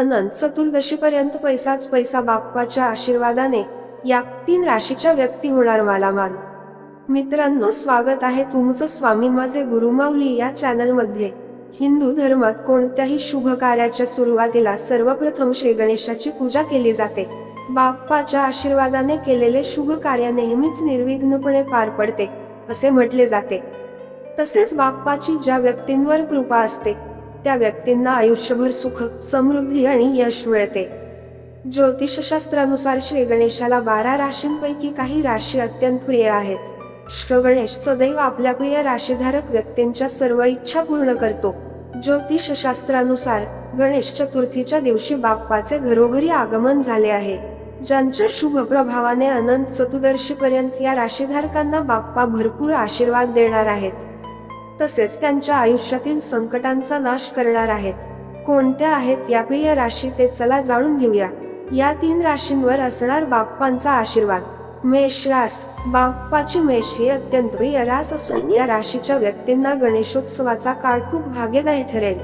अनंत चतुर्दशीपर्यंत पैसाच पैसा बाप्पाच्या आशीर्वादाने या तीन राशीच्या व्यक्ती होणार मालामाल. मित्रांनो स्वागत आहे तुमचं स्वामी माझे गुरुमाऊली या चॅनलमध्ये. हिंदू धर्मात कोणत्याही शुभ कार्याच्या सुरुवातीला सर्वप्रथम श्री गणेशाची पूजा केली जाते. बाप्पाच्या आशीर्वादाने केलेले शुभ कार्य नेहमीच निर्विघ्नपणे पार पडते असे म्हटले जाते. तसेच बाप्पाची ज्या व्यक्तींवर कृपा असते त्या व्यक्तींना आयुष्यभर सुख समृद्धी आणि यश मिळते. ज्योतिषशास्त्रानुसार श्री गणेशाला बारा राशींपैकी काही राशी अत्यंत प्रिय आहेत. श्रगणेश सदैव आपल्या प्रिय राशीधारक व्यक्तींच्या सर्व इच्छा पूर्ण करतो. ज्योतिषशास्त्रानुसार गणेश चतुर्थीच्या दिवशी बाप्पाचे घरोघरी आगमन झाले आहे. ज्यांच्या शुभ प्रभावाने अनंत चतुर्दशी पर्यंत या राशीधारकांना बाप्पा भरपूर आशीर्वाद देणार आहेत. तसेच त्यांच्या आयुष्यातील संकटांचा नाश करणार आहेत. कोणत्या आहेत या प्रिय राशी ते चला जाणून घेऊया. या तीन राशींवर असणार बाप्पांचा आशीर्वाद. मेष रास. बाप्पाची मेष ही अत्यंत प्रिय रास असून या राशीच्या व्यक्तींना गणेशोत्सवाचा काळ खूप भाग्यदायी ठरेल.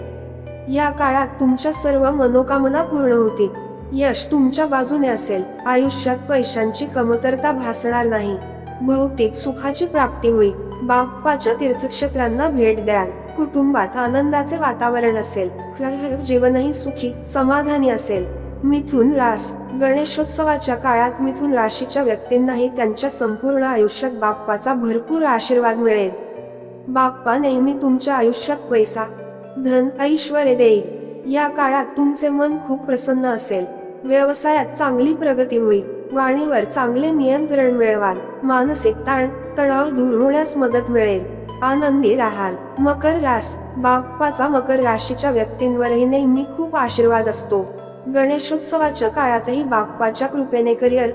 या काळात तुमच्या सर्व मनोकामना पूर्ण होतील. यश तुमच्या बाजूने असेल. आयुष्यात पैशांची कमतरता भासणार नाही. भौतिक सुखाची प्राप्ती होईल. बाप्पाच्या तीर्थक्षेत्रांना भेट द्याल. कुटुंबात आनंदाचे वातावरण असेल. जीवनही सुखी समाधानी असेल. मिथुन रास. गणेशोत्सवाच्या काळात मिथुन राशीच्या व्यक्तींनाही त्यांच्या संपूर्ण आयुष्यात बाप्पाचा भरपूर आशीर्वाद मिळेल. बाप्पा नेहमी तुमच्या आयुष्यात पैसा धन ऐश्वर देईल. या काळात तुमचे मन खूप प्रसन्न असेल. व्यवसायात चांगली प्रगती होईल. वाणीवर चांगले नियंत्रण मिळवाल मानसिक ताण तणाव दूर होण्यास मदत मिळेल. आनंदी राहाल. मकर रास. बाप्पाचा मकर राशीच्या व्यक्तींवरही नेहमी खूप आशीर्वाद असतो. गणेशोत्सवाच्या काळातही बाप्पाच्या कृपेने करिअर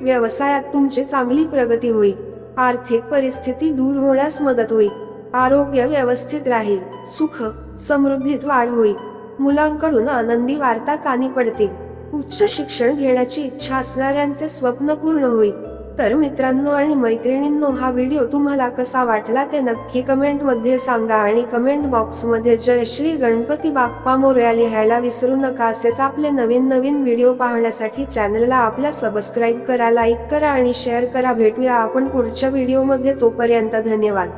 व्यवसायात तुमची चांगली प्रगती होईल. आर्थिक परिस्थिती दूर होण्यास मदत होईल. आरोग्य व्यवस्थित राहील. सुख समृद्धीत वाढ होईल. मुलांकडून आनंदी वार्ता कानी पडतील. उच्च शिक्षण घेण्याची इच्छा असणाऱ्यांचे स्वप्न पूर्ण होईल. तर मित्रांनो आणि मैत्रिणींनो हा व्हिडिओ तुम्हाला कसा वाटला ते नक्की कमेंटमध्ये सांगा आणि कमेंट बॉक्समध्ये जय श्री गणपती बाप्पा मोर्या लिहायला विसरू नका असेच आपले नवीन नवीन व्हिडिओ पाहण्यासाठी चॅनलला आपल्या सबस्क्राईब करा लाईक करा आणि शेअर करा. भेटूया आपण पुढच्या व्हिडिओमध्ये. तोपर्यंत धन्यवाद.